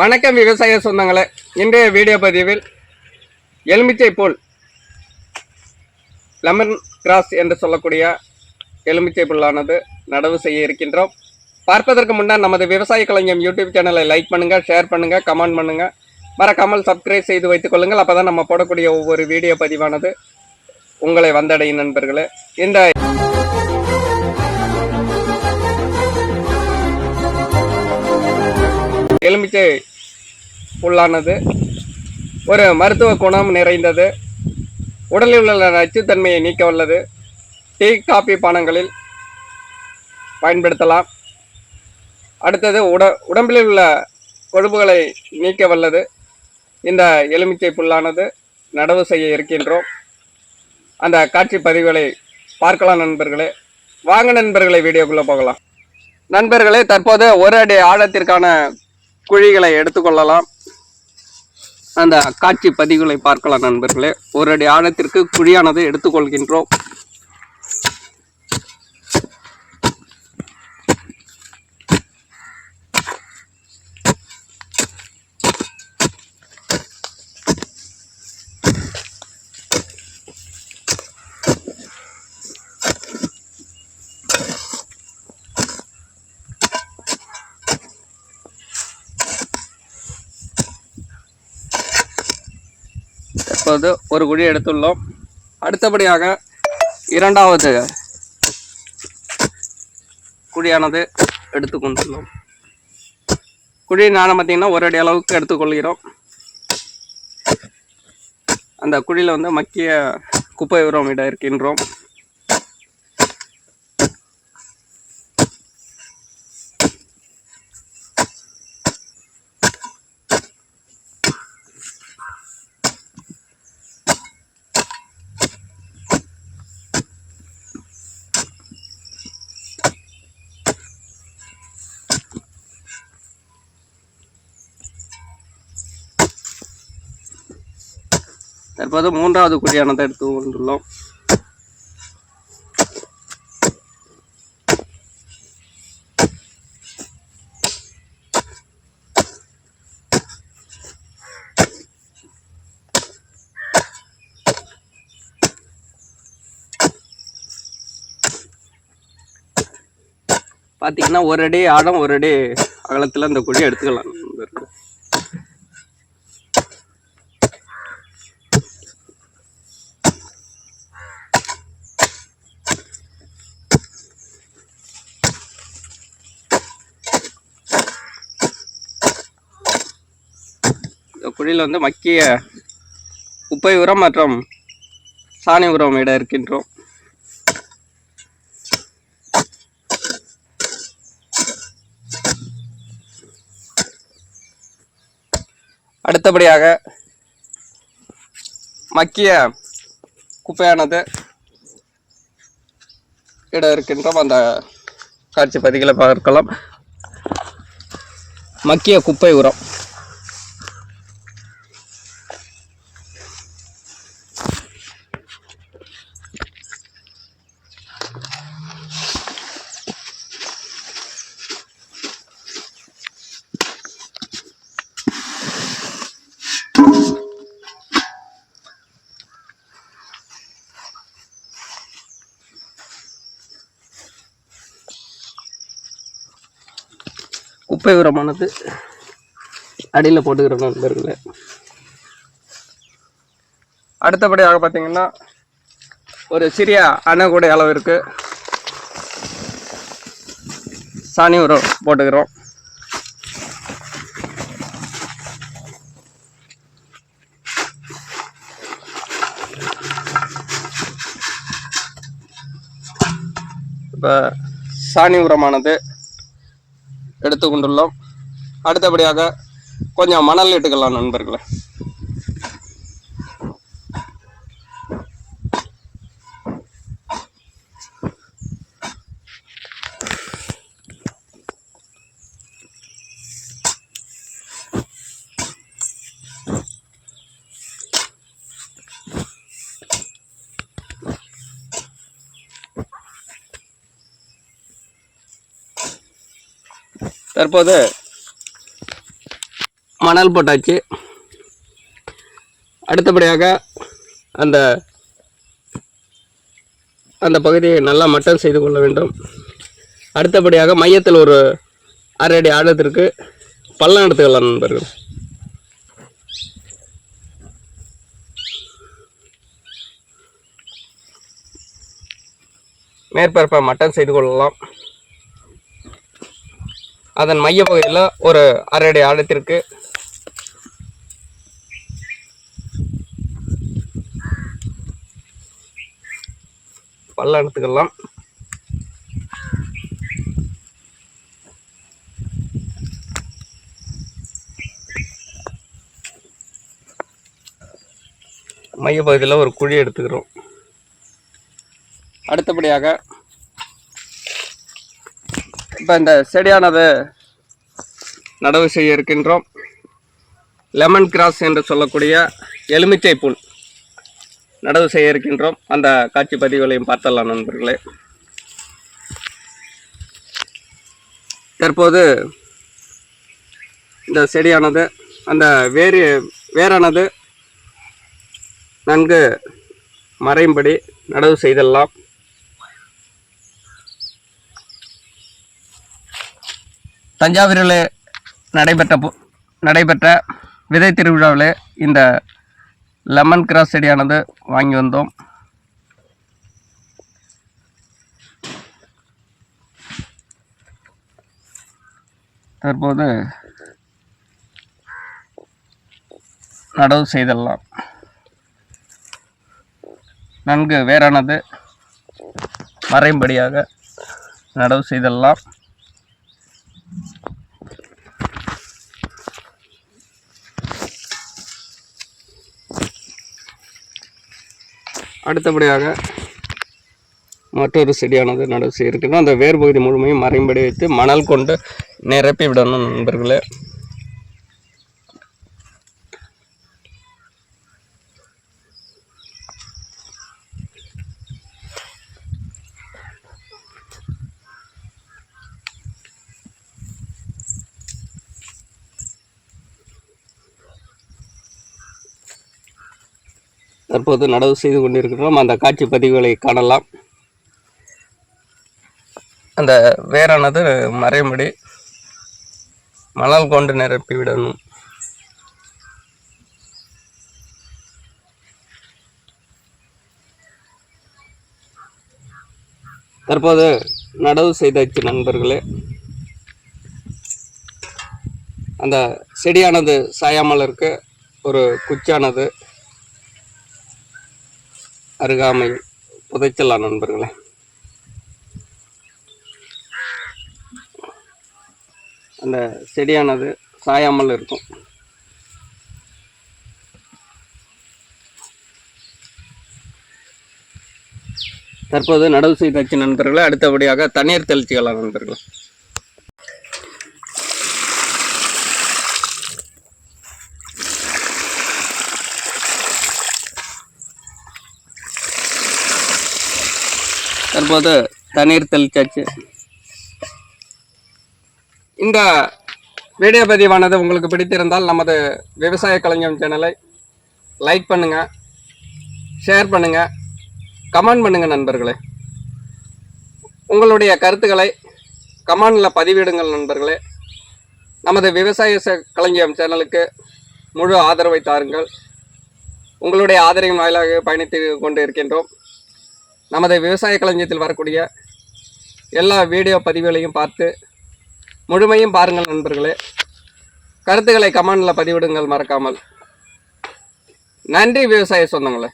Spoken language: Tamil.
வணக்கம் விவசாய சொந்தங்களே. இன்றைய வீடியோ பதிவில் எலுமிச்சை போல் லெமன் கிராஸ் என்று சொல்லக்கூடிய எலுமிச்சை புல்லானது நடவு செய்ய இருக்கின்றோம். பார்ப்பதற்கு முன்னால் நமது விவசாய கலைஞம் யூடியூப் சேனலை லைக் பண்ணுங்கள் ஷேர் பண்ணுங்கள் கமெண்ட் பண்ணுங்கள் மறக்காமல் சப்ஸ்கிரைப் செய்து வைத்துக் கொள்ளுங்கள். அப்பதான் நம்ம போடக்கூடிய ஒவ்வொரு வீடியோ பதிவானது உங்களை வந்தடையும் நண்பர்களே. இந்த எலுமிச்சை புல்லானது. ஒரு மருத்துவ குணம் நிறைந்தது. உடலில் உள்ள நச்சுத்தன்மையை நீக்க வல்லது. டீ காபி பானங்களில் பயன்படுத்தலாம். அடுத்தது உட உடம்பில் உள்ள கொழுப்புகளை நீக்க வல்லது. இந்த எலுமிச்சை புல்லானது நடவு செய்ய இருக்கின்றோம். அந்த காட்சி பதிவுகளை பார்க்கலாம் நண்பர்களே. வாங்க நண்பர்களை வீடியோக்குள்ளே போகலாம். நண்பர்களே தற்போது ஒரு அடி ஆழத்திற்கான குழிகளை எடுத்துக்கொள்ளலாம். அந்த காட்சி பதிவுகளை பார்க்கலாம் நண்பர்களே. ஒரு அடி ஆழத்திற்கு குழியானது எடுத்துக்கொள்கின்றோம். இப்போது ஒரு குழி எடுத்துள்ளோம். அடுத்தபடியாக இரண்டாவது குழியானது எடுத்துக்கொண்டுள்ளோம் குழி நானும் பார்த்தீங்கன்னா ஒரு அடி அளவுக்கு எடுத்துக்கொள்கிறோம் அந்த குழியில் வந்து மக்கிய குப்பை உரம் இட இருக்கின்றோம். தற்போது மூன்றாவது குழியானதை எடுத்து கொண்டுள்ளோம். பார்த்தீங்கன்னா ஒரு அடி ஆழம் ஒரு அடி அகலத்தில் இந்த குழி எடுத்துக்கலாம் நண்பர்களே. இந்த குழியில் வந்து மக்கிய குப்பை உரம் மற்றும் சாணி உரம் இட இருக்கின்றோம். அடுத்தபடியாக மக்கிய குப்பையானது இட இருக்கின்றோம். அந்த காட்சி பதிகளை பார்க்கலாம். மக்கிய குப்பை உரம். குப்பை உரமானது அடியில் போட்டுக்கிற நண்பர்களே அடுத்தபடியாக பார்த்தீங்கன்னா ஒரு சிறிய அணைக்கூடை அளவிற்கு சாணி உரம் போட்டுக்கிறோம். இப்போ சாணி உரமானது எடுத்துக்கொண்டுள்ளோம். அடுத்தபடியாக கொஞ்சம் மணல் இட்டுக்கலாம் நண்பர்களே. தற்போது மணல் போட்டாச்சு. அடுத்தபடியாக அந்த அந்த பகுதியை நல்லா மட்டம் செய்து கொள்ள வேண்டும். அடுத்தபடியாக மையத்தில் ஒரு அரை அடி ஆழத்திற்கு பள்ளம் எடுத்துக்கலாம் நண்பர்கள். மேற்பரப்பை மட்டம் செய்து கொள்ளலாம். அதன் மைய பகுதியில் ஒரு அரை அடி ஆழத்திற்கு பள்ளம் எடுத்துக்கலாம் ஒரு குழி எடுத்துக்கிறோம். அடுத்தபடியாக இப்போ இந்த செடியானது நடவு செய்ய இருக்கின்றோம். லெமன் கிராஸ் என்று சொல்லக்கூடிய எலுமிச்சை புண் நடவு செய்ய இருக்கின்றோம். அந்த காட்சி பதிவுகளையும் பார்த்தலாம் நண்பர்களே. தற்போது இந்த செடியானது அந்த வேறு வேரானது நன்கு மறையும்படி நடவு செய்தெல்லாம் தஞ்சாவூரில் நடைபெற்ற நடைபெற்ற விதை திருவிழாவில் இந்த லெமன் கிராஸ் செடியானது வாங்கி வந்தோம். தற்போது நடவு செய்தெல்லாம். நன்கு வேறானது மறையும்படியாக நடவு செய்தெல்லாம். அடுத்தபடியாக மற்றொரு செடியானது நடவு செய்யிருக்கணும் அந்த வேர் பகுதி முழுமையும் மறையும்படி வைத்து மணல் கொண்டு நிரப்பி விடணும் நண்பர்களே. தற்போது நடவு செய்து கொண்டிருக்கிறோம். அந்த காட்சி பதிவுகளை காணலாம். அந்த வேரானது மறையும்படி மணல் கொண்டு நிரப்பிவிடணும் தற்போது நடவு செய்தாச்சு நண்பர்களே அந்த செடியானது சாயாமல் இருக்க ஒரு குச்சானது. அருகாமையில் புதைச்சலாம் நண்பர்களே? அந்த செடியானது சாயாமல் இருக்கும். தற்போது நடவு செய்தாச்சு நண்பர்களே. அடுத்தபடியாக தண்ணீர் தெளிச்சுக்கலாம் நண்பர்களே. தற்போது தண்ணீர் தெளிச்சாச்சு. இந்த வீடியோ பதிவானது உங்களுக்கு பிடித்திருந்தால் நமது விவசாய கலைஞம் சேனலை லைக் பண்ணுங்கள் ஷேர் பண்ணுங்கள் கமெண்ட் பண்ணுங்கள் நண்பர்களே. உங்களுடைய கருத்துக்களை கமெண்டில் பதிவிடுங்கள் நண்பர்களே. நமது விவசாய கலைஞம் சேனலுக்கு முழு ஆதரவை தாருங்கள். உங்களுடைய ஆதரவின் வாயிலாக பயணித்து கொண்டு இருக்கின்றோம் நமது விவசாய களஞ்சியத்தில் வரக்கூடிய எல்லா வீடியோ பதிவுகளையும் பார்த்து முழுமையும் பாருங்கள் நண்பர்களே. கருத்துக்களை கமெண்டில் பதிவிடுங்கள் மறக்காமல். நன்றி விவசாய சொந்தங்களே.